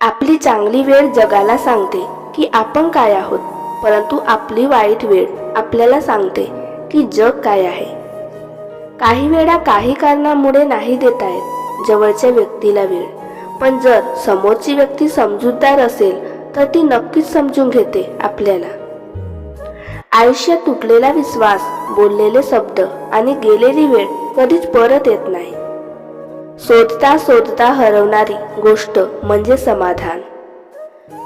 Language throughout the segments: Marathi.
आपली चांगली वेळ जगाला सांगते की आपण काय आहोत परंतु आपली वाईट वेळ आपल्याला सांगते की जग काय आहे. काही वेळा काही कारणामुळे नाही देता येत जवळच्या व्यक्तीला वेळ. पण जर समोरची व्यक्ती समजूतदार असेल तर ती नक्कीच समजून घेते आपल्याला. आयुष्यात तुटलेला विश्वास बोललेले शब्द आणि गेलेली वेळ कधीच परत येत नाही. शोधता शोधता हरवणारी गोष्ट म्हणजे समाधान.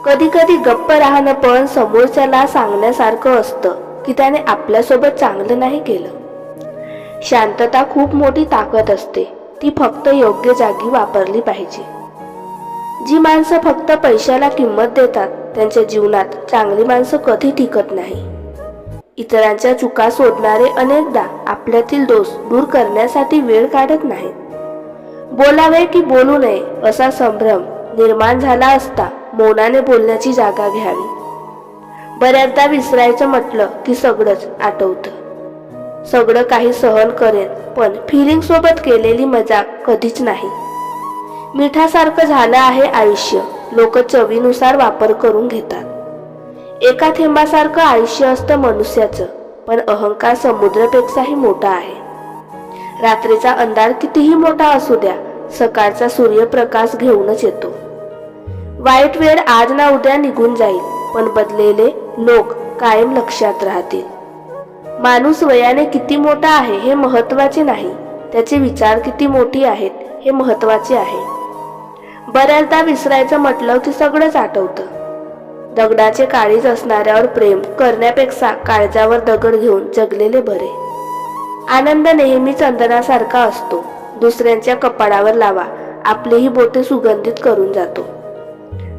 कधी कधी गप्प राहणं पण समोरच्याला सांगण्यासारखं असतं की त्याने आपल्यासोबत चांगलं नाही केलं. शांतता खूप मोठी ताकद असते. ती फक्त योग्य जागी वापरली पाहिजे. जी माणसं फक्त पैशाला किंमत देतात त्यांच्या जीवनात चांगली माणसं कधी टिकत नाही. इतरांच्या चुका शोधणारे अनेकदा आपल्यातील दोष दूर करण्यासाठी वेळ काढत नाहीत. बोलावे की बोलू नये असा संभ्रम निर्माण झाला असता मौनाने बोलण्याची जागा घ्यावी. बऱ्याचदा विसरायचं म्हटलं की सगळंच आठवतं सगळं काही सहन करेन पण फिलिंग सोबत केलेली मजा कधीच नाही. मिठासारखं झालं आहे आयुष्य. लोक चवीनुसार वापर करून घेतात. एका थेंबासारखं आयुष्य असतं मनुष्याचं पण अहंकार समुद्रापेक्षाही मोठा आहे. रात्रीचा अंधार कितीही मोठा असू द्या सकाळचा सूर्यप्रकाश घेऊनच येतो. वाईट वेळ आज ना उद्या निघून जाईल पण बदलेले लोक कायम लक्षात राहतील. माणूस वयाने किती मोठा आहे हे महत्त्वाचे नाही त्याचे विचार किती मोठी आहेत हे महत्त्वाचे आहे. बऱ्याचदा विसरायचं म्हटलं की सगळंच आठवतं. दगडाचे काळीज असणाऱ्यावर प्रेम करण्यापेक्षा काळजावर दगड घेऊन जगलेले बरे. आनंद नेहमी चंदनासारखा असतो. दुसऱ्यांच्या कपाळावर लावा. आपलीही बोटे सुगंधित करून जातो.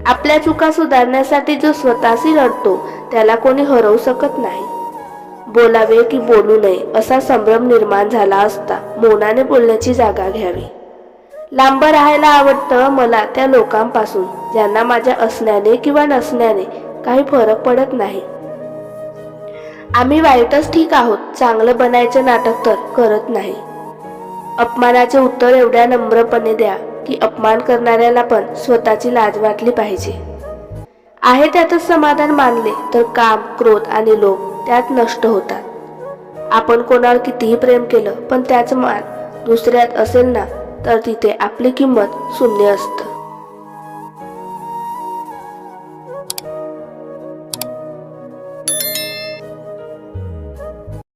आपल्या चुका सुधारण्यासाठी जो स्वतःशी लढतो त्याला कोणी हरवू शकत नाही. बोलावे की बोलू नये असा संभ्रम निर्माण झाला असता मौनाने बोलण्याची जागा घ्यावी. लांब राहायला आवडतं मला त्या लोकांपासून ज्यांना माझ्या असण्याने किंवा नसण्याने काही फरक पडत नाही. आम्ही वाईटच ठीक आहोत. चांगलं बनायचं नाटक तर करत नाही. अपमानाचे उत्तर एवढ्या नम्रपणे द्या की अपमान करणाऱ्याला पण स्वतःची लाज वाटली पाहिजे. आहे त्यातच समाधान मानले तर काम क्रोध आणि लोभ त्यात नष्ट होतात. आपण कोणावर कितीही प्रेम केलं पण त्याचं मान दुसऱ्यात असेल ना तर तिथे आपली किंमत शून्य असतं.